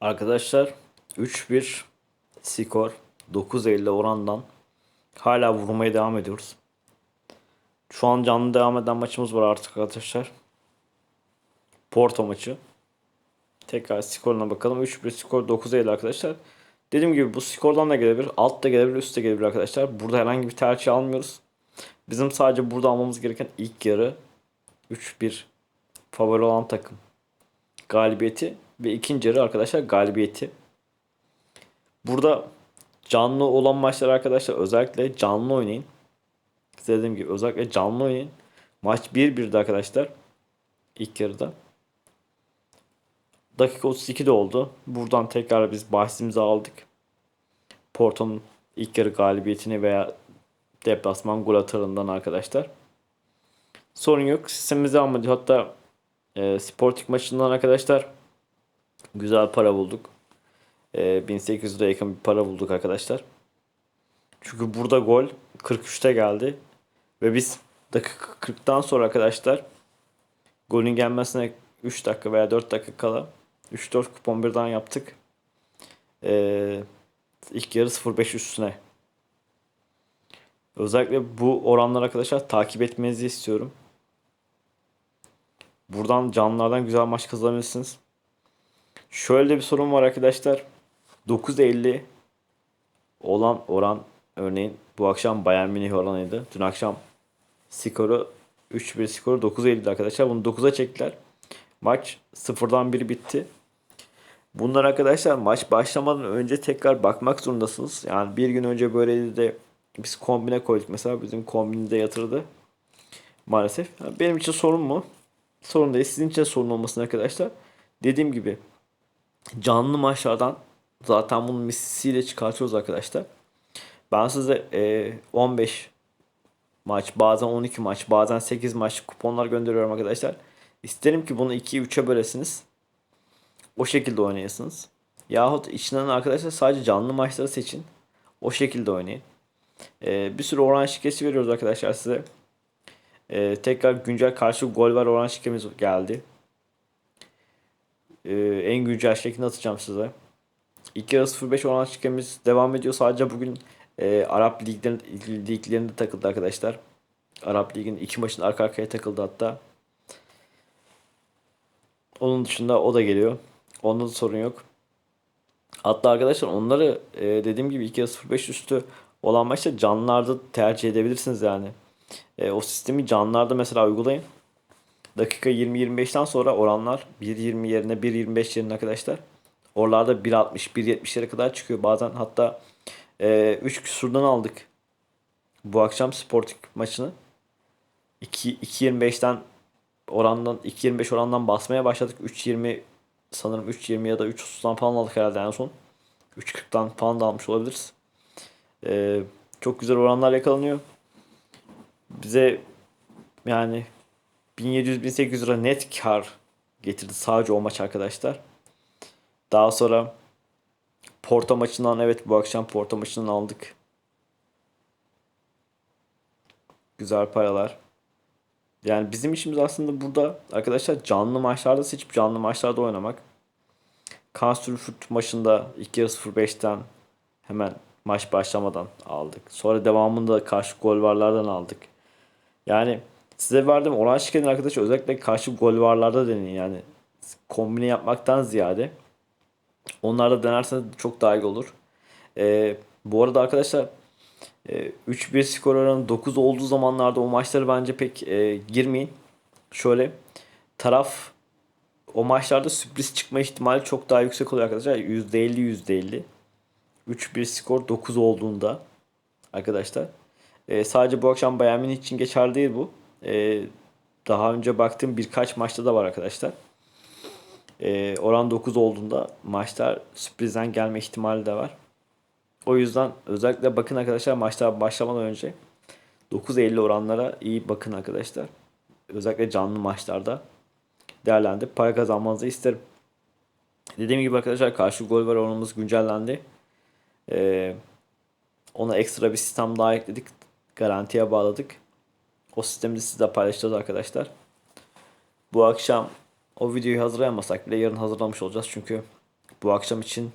Arkadaşlar 3-1 skor 9.50 orandan hala vurmaya devam ediyoruz. Şu an canlı devam eden maçımız var artık arkadaşlar. Porto maçı. Tekrar skoruna bakalım. 3-1 skor 9.50 arkadaşlar. Dediğim gibi bu skordan da gelebilir. Alt da gelebilir, üst de gelebilir arkadaşlar. Burada herhangi bir tercih almıyoruz. Bizim sadece burada almamız gereken ilk yarı 3-1 favori olan takım galibiyeti ve ikinci yarı arkadaşlar galibiyeti. Burada canlı olan maçlar arkadaşlar özellikle canlı oynayın. Size dediğim gibi özellikle canlı oynayın. Maç 1-1'de arkadaşlar. ilk yarıda. Dakika 32'de oldu. Buradan tekrar biz bahsimizi aldık. Porto'nun ilk yarı galibiyetini veya deplasman gol atarından arkadaşlar. Sorun yok. Devam ediyor. Hatta e, Sporting maçından arkadaşlar güzel para bulduk. E, 1800 lira yakın bir para bulduk arkadaşlar. Çünkü burada gol 43'te geldi. Ve biz dakika 40'tan sonra arkadaşlar golün gelmesine 3 dakika veya 4 dakika kala 3-4 kupon birden yaptık. Ee, ilk yarı 0-5 üstüne. Özellikle bu oranlar arkadaşlar takip etmenizi istiyorum. Buradan canlılardan güzel maç kazanabilirsiniz. Şöyle bir sorun var arkadaşlar. 9.50 olan oran örneğin bu akşam Bayern Münih oranıydı. Dün akşam skoru 3-1 skoru 9.50'di arkadaşlar. Bunu 9'a çektiler. Maç 0'dan 1 bitti. Bunlar arkadaşlar maç başlamadan önce tekrar bakmak zorundasınız. Yani bir gün önce böyleydi de biz kombine koyduk. Mesela bizim kombinde yatırdı. Maalesef. Benim için sorun mu? Sorun değil. Sizin için sorun olmasın arkadaşlar. Dediğim gibi canlı maçlardan zaten bunu misisiyle çıkartıyoruz arkadaşlar. Ben size e, 15 maç, bazen 12 maç, bazen 8 maç kuponlar gönderiyorum arkadaşlar. İsterim ki bunu 2'ye 3'e bölesiniz. O şekilde oynayasınız. Yahut içinden arkadaşlar sadece canlı maçları seçin. O şekilde oynayın. Ee, bir sürü oran şikesi veriyoruz arkadaşlar size. Ee, tekrar güncel karşı gol var oran şikemiz geldi. Ee, en güncel şeklini atacağım size. 2 05 oran şikemiz devam ediyor. Sadece bugün e, Arap liglerinde, liglerinde takıldı arkadaşlar. Arap Ligi'nin iki maçın arka arkaya takıldı hatta. Onun dışında o da geliyor. Onda da sorun yok. Hatta arkadaşlar onları e, dediğim gibi 2.05 üstü olan maçta canlılarda tercih edebilirsiniz yani. E, o sistemi canlılarda mesela uygulayın. Dakika 20-25'ten sonra oranlar 1.20 yerine 1.25 yerine arkadaşlar. Oralarda 1.60 1.70'lere kadar çıkıyor. Bazen hatta e, 3 küsurdan aldık. Bu akşam Sporting maçını. 2.25'ten orandan 2.25 orandan basmaya başladık. 3.20 sanırım 3.20 ya da 3.30'dan falan aldık herhalde en son. 3.40'dan falan da almış olabiliriz. Ee, çok güzel oranlar yakalanıyor. Bize yani 1700-1800 lira net kar getirdi sadece o maç arkadaşlar. Daha sonra Porto maçından evet bu akşam Porto maçından aldık. Güzel paralar. Yani bizim işimiz aslında burada arkadaşlar canlı maçlarda seçip canlı maçlarda oynamak. Kansürfurt maçında 2 yarı 0-5'ten hemen maç başlamadan aldık. Sonra devamında karşı gol varlardan aldık. Yani size verdiğim oran şirketin arkadaşlar özellikle karşı gol varlarda deneyin. Yani kombine yapmaktan ziyade onlarda denerseniz çok daha iyi olur. Ee, bu arada arkadaşlar 3-1 e, skor oranı 9 olduğu zamanlarda o maçları bence pek e, girmeyin. Şöyle taraf o maçlarda sürpriz çıkma ihtimali çok daha yüksek oluyor arkadaşlar. %50 %50. 3-1 skor 9 olduğunda arkadaşlar. E, sadece bu akşam Bayern Münih için geçerli değil bu. E, daha önce baktığım birkaç maçta da var arkadaşlar. E, oran 9 olduğunda maçlar sürprizden gelme ihtimali de var. O yüzden özellikle bakın arkadaşlar maçlar başlamadan önce 9.50 oranlara iyi bakın arkadaşlar. Özellikle canlı maçlarda değerlendirip para kazanmanızı isterim. Dediğim gibi arkadaşlar karşı gol var oranımız güncellendi. Ee, ona ekstra bir sistem daha ekledik. Garantiye bağladık. O sistemi de sizle paylaşacağız arkadaşlar. Bu akşam o videoyu hazırlayamasak bile yarın hazırlamış olacağız. Çünkü bu akşam için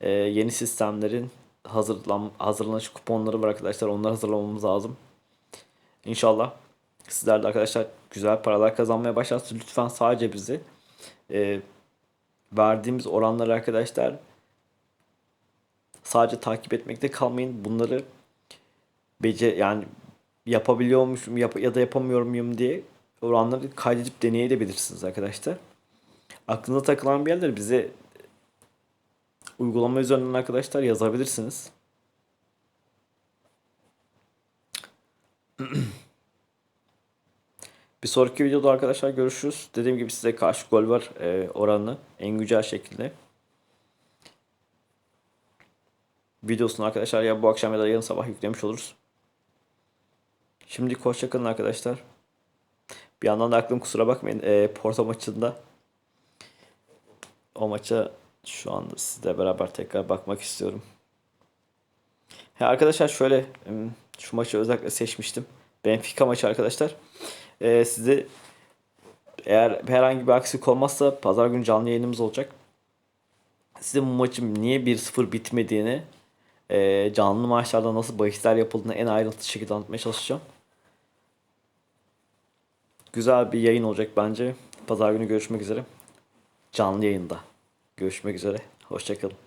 e, yeni sistemlerin hazırlan hazırlanış kuponları var arkadaşlar. Onları hazırlamamız lazım. İnşallah sizler de arkadaşlar güzel paralar kazanmaya başlarsınız. Lütfen sadece bizi e, verdiğimiz oranları arkadaşlar sadece takip etmekte kalmayın. Bunları bece yani yapabiliyormuşum yap ya da yapamıyor muyum diye oranları kaydedip deneyebilirsiniz arkadaşlar. Aklınıza takılan bir yerleri bize uygulama üzerinden arkadaşlar yazabilirsiniz. Bir sonraki videoda arkadaşlar görüşürüz. Dediğim gibi size karşı gol var e, oranını en güzel şekilde. Videosunu arkadaşlar ya bu akşam ya da yarın sabah yüklemiş oluruz. Şimdi hoşçakalın arkadaşlar. Bir yandan da aklım kusura bakmayın. E, Porto maçında o maça şu anda sizle beraber tekrar bakmak istiyorum. Ha, arkadaşlar şöyle em, şu maçı özellikle seçmiştim. Benfica maçı arkadaşlar. Ee, size eğer herhangi bir aksilik olmazsa pazar günü canlı yayınımız olacak. Size bu maçın niye 1-0 bitmediğini e, canlı maçlarda nasıl bahisler yapıldığını en ayrıntılı şekilde anlatmaya çalışacağım. Güzel bir yayın olacak bence. Pazar günü görüşmek üzere. Canlı yayında. Görüşmek üzere. Hoşçakalın.